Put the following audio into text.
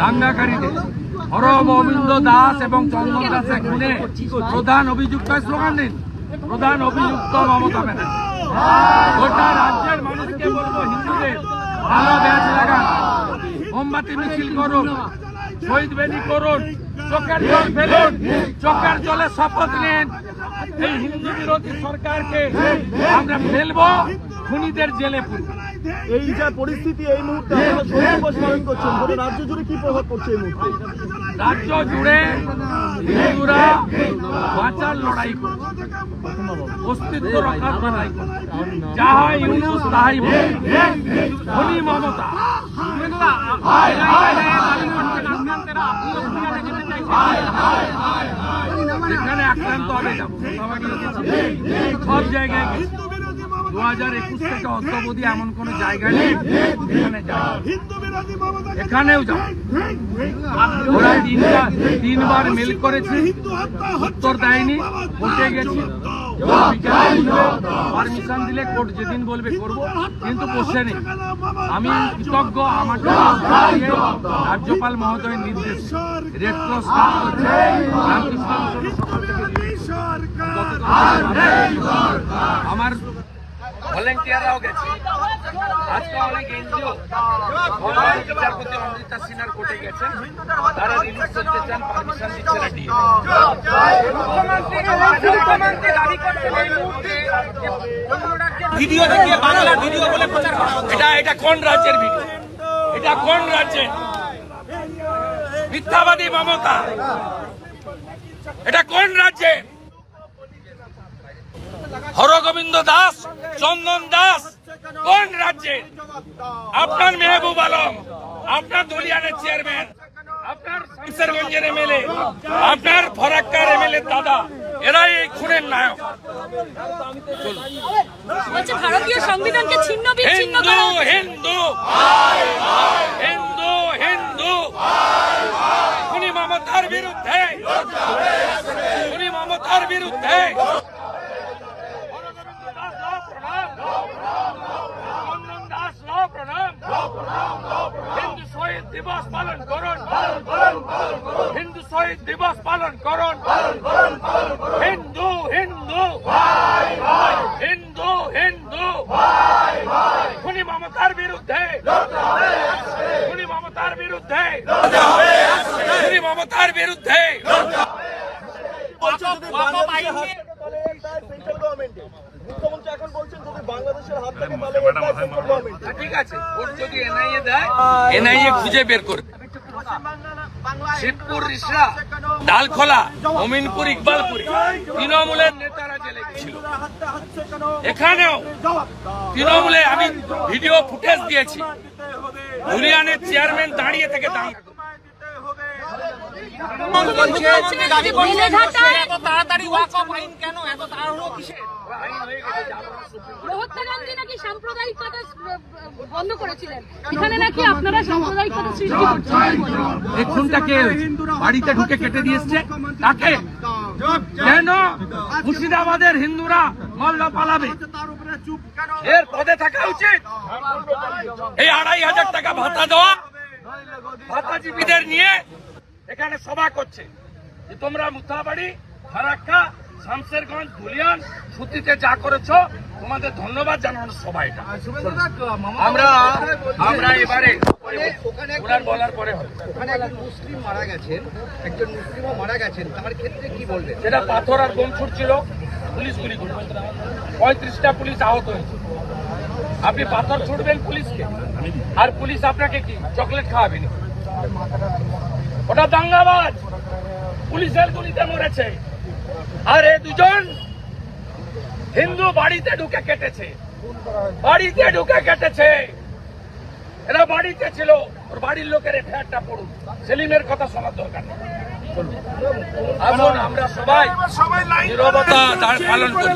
দাঙ্গাকারীদের। হরগোবিন্দ দাস এবং চন্দন দাসের খুনে প্রধান অভিযুক্ত স্লোগান দিন। প্রধান অভিযুক্ত মমতা ব্যানার্জি। গোটা রাজ্যের মানুষকে বলব হিন্দুদের ভালো ব্যাচ লাগান। মোমবাতি মিছিল করুন, শহীদ বেদি করুন, চোখের জল ফেলুন, চোখের জলে শপথ নিন। এই হিন্দু বিরোধী সরকারকে আমরা ফেলব। খুনিদের জেলে পুরবো এই যা পরিস্থিতি এই মুহূর্তে পালন করছেন রাজ্য জুড়ে কি প্রভাব পড়ছে এই মুহূর্তে রাজ্য জুড়ে হিন্দুরা বাঁচার লড়াই করছে অস্তিত্ব রক্ষার লড়াই করছে যাহা ইউনুস তাহাই বলে। মমতা যেখানে আক্রান্ত হবে যাব সব জায়গায় দু হাজার একুশ থেকে এমন কোন জায়গা নেই এখানে এখানেও যাও তিনবার মেল করেছে, উত্তর দেয়নি কোর্টে গেছি। পারমিশন দিলে কোর্ট যেদিন বলবে করব, কিন্তু বসে নেই। আমি কৃতজ্ঞ আমাকে রাজ্যপাল মহোদয়ের নির্দেশ। রেড আমার ভলেন্টিয়াররাও গেছে। আজকে অনেক এনজিও বিচারপতি অমৃতা সিনহার কোর্টে গেছেন। তারা রিলিজ করতে চান পারমিশন দিচ্ছে না ভিডিও দেখিয়ে বাংলার ভিডিও বলে প্রচার করা হচ্ছে। এটা এটা কোন রাজ্যের ভিডিও? এটা কোন রাজ্যের? মিথ্যাবাদী মমতা। এটা কোন রাজ্যে হরগোবিন্দ দাস চন্দন দাস কোন রাজ্যে? আপনার মেহবুব আলম আপনার দলিয়ানের চেয়ারম্যান আপনার শামসেরগঞ্জের এমএলএ আপনার ফরাক্কার এমএলএ দাদা এরাই এই খুনের নায়ক। ভারতীয় সংবিধানকে ছিন্ন বিচ্ছিন্ন হিন্দু। হিন্দু হিন্দু হিন্দু। খুনি মমতার বিরুদ্ধে খুনি মমতার বিরুদ্ধে চন্দন দাস লাও প্রণাম হিন্দু শহীদ দিবস পালন করুন। হিন্দু শহীদ দিবস পালন করুন। হিন্দু হিন্দু। হিন্দু হিন্দু। খুনি মমতার বিরুদ্ধে। খুনি মমতার বিরুদ্ধে। খুনি মমতার বিরুদ্ধে বলছেন যদি ওয়াকফ বাংলাদেশের আইন হাত থেকে তাহলে এটা সেন্ট্রাল গভর্নমেন্টের মুখ্যমন্ত্রী এখন বলছেন যদি বাংলাদেশের হাত থেকে তাহলে এটা সেন্ট্রাল গভর্নমেন্টের ঠিক আছে। ওর যদি এনআইএ দেয় এনআইএ খুঁজে বের করবে শিবপুর রিসরা ডালখোলা অমিনপুর ইকবালপুর তৃণমূলের নেতারা জেলে গেছিল এখানেও তৃণমূলে আমি ভিডিও ফুটেজ দিয়েছি। ধুলিয়ানের চেয়ারম্যান দাঁড়িয়ে থেকে দাঁড়িয়ে। বেলেঘাটায় তাড়াতাড়ি আইন এত তাড়াহুড়ো কিসের মহাত্মা গান্ধী নাকি সাম্প্রদায়িকতা বন্ধ করেছিলেন? এখানে নাকি আপনারা সাম্প্রদায়িকতা সৃষ্টি করছেন? এই খুনটা কে হয়েছে? বাড়িতে ঢুকে কেটে দিয়েছে। তাকে কেন মুর্শিদাবাদের হিন্দুরা মল্লা পালাবে। এর পদে থাকা উচিত। এই আড়াই হাজার টাকা ভাতা দেওয়া ভাতাজীবীদের নিয়ে এখানে সভা করছে। যে তোমরা মুথাবাড়ি ফারাক্কা শামসেরগঞ্জ ধুলিয়ান সুতিতে যা করেছ তোমাদের ধন্যবাদ জানানো সভা এটা আমরা আমরা এবারে বলার পরে ওখানে একজন মুসলিম মারা গেছেন একজন মুসলিমও মারা গেছেন তার ক্ষেত্রে কি বলবেন? সেটা পাথর আর বোম ছুটছিল পুলিশ গুলি করবে পঁয়ত্রিশটা পুলিশ আহত হয়েছে। আপনি পাথর ছুটবেন পুলিশকে? আর পুলিশ আপনাকে কি? চকলেট খাওয়াবে না ওটা দাঙ্গাবাজ! পুলিশের গুলিতে মরেছে। আর এ দুজন হিন্দু বাড়িতে ঢুকে কেটেছে। বাড়িতে ঢুকে কেটেছে। এরা বাড়িতে ছিল। ওর বাড়ির লোকের এফআইআরটা পড়ুন। সেলিমের কথা শোনার দরকার নেই। আসুন আমরা সবাই সবাই লাইন পালন করি।